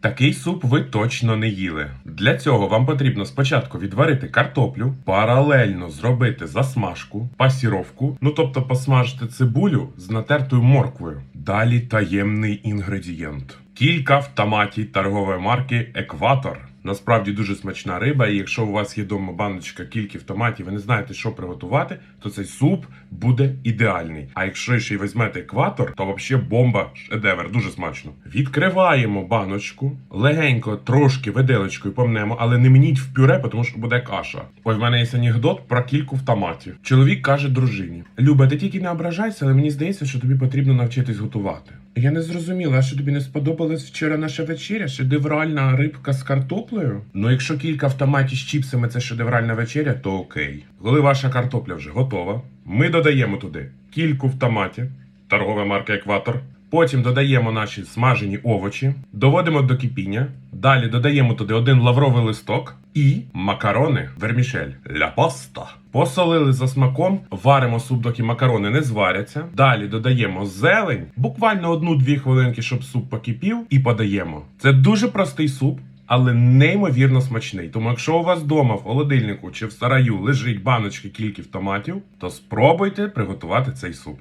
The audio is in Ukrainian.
Такий суп ви точно не їли. Для цього вам потрібно спочатку відварити картоплю, паралельно зробити засмажку, пасіровку, ну тобто посмажити цибулю з натертою морквою. Далі таємний інгредієнт. Кілька в торгової марки Екватор. Насправді дуже смачна риба, і якщо у вас є вдома баночка кільки в томаті, ви не знаєте, що приготувати, то цей суп буде ідеальний. А якщо ще й візьмете екватор, то взагалі бомба шедевр, дуже смачно. Відкриваємо баночку, легенько, трошки виделочкою помнемо, але не мніть в пюре, тому що буде каша. Ой, в мене є анекдот про кільку в томаті. Чоловік каже дружині: Люба, ти тільки не ображайся, але мені здається, що тобі потрібно навчитись готувати. Я не зрозуміла, що тобі не сподобалась вчора наша вечеря? Шедевральна рибка з картоплею? Ну, якщо кілька автоматів з чіпсами це шедевральна вечеря, то окей. Коли ваша картопля вже готова, ми додаємо туди кільку в торгова марка Екватор. Потім додаємо наші смажені овочі, доводимо до кипіння. Далі додаємо туди один лавровий листок і макарони вермішель ля паста. Посолили за смаком, варимо суп, доки макарони не зваряться. Далі додаємо зелень, буквально одну-дві хвилинки, щоб суп покипів, і подаємо. Це дуже простий суп. Але неймовірно смачний. Тому якщо у вас вдома в холодильнику чи в сараю лежить баночки кільків томатів, то спробуйте приготувати цей суп.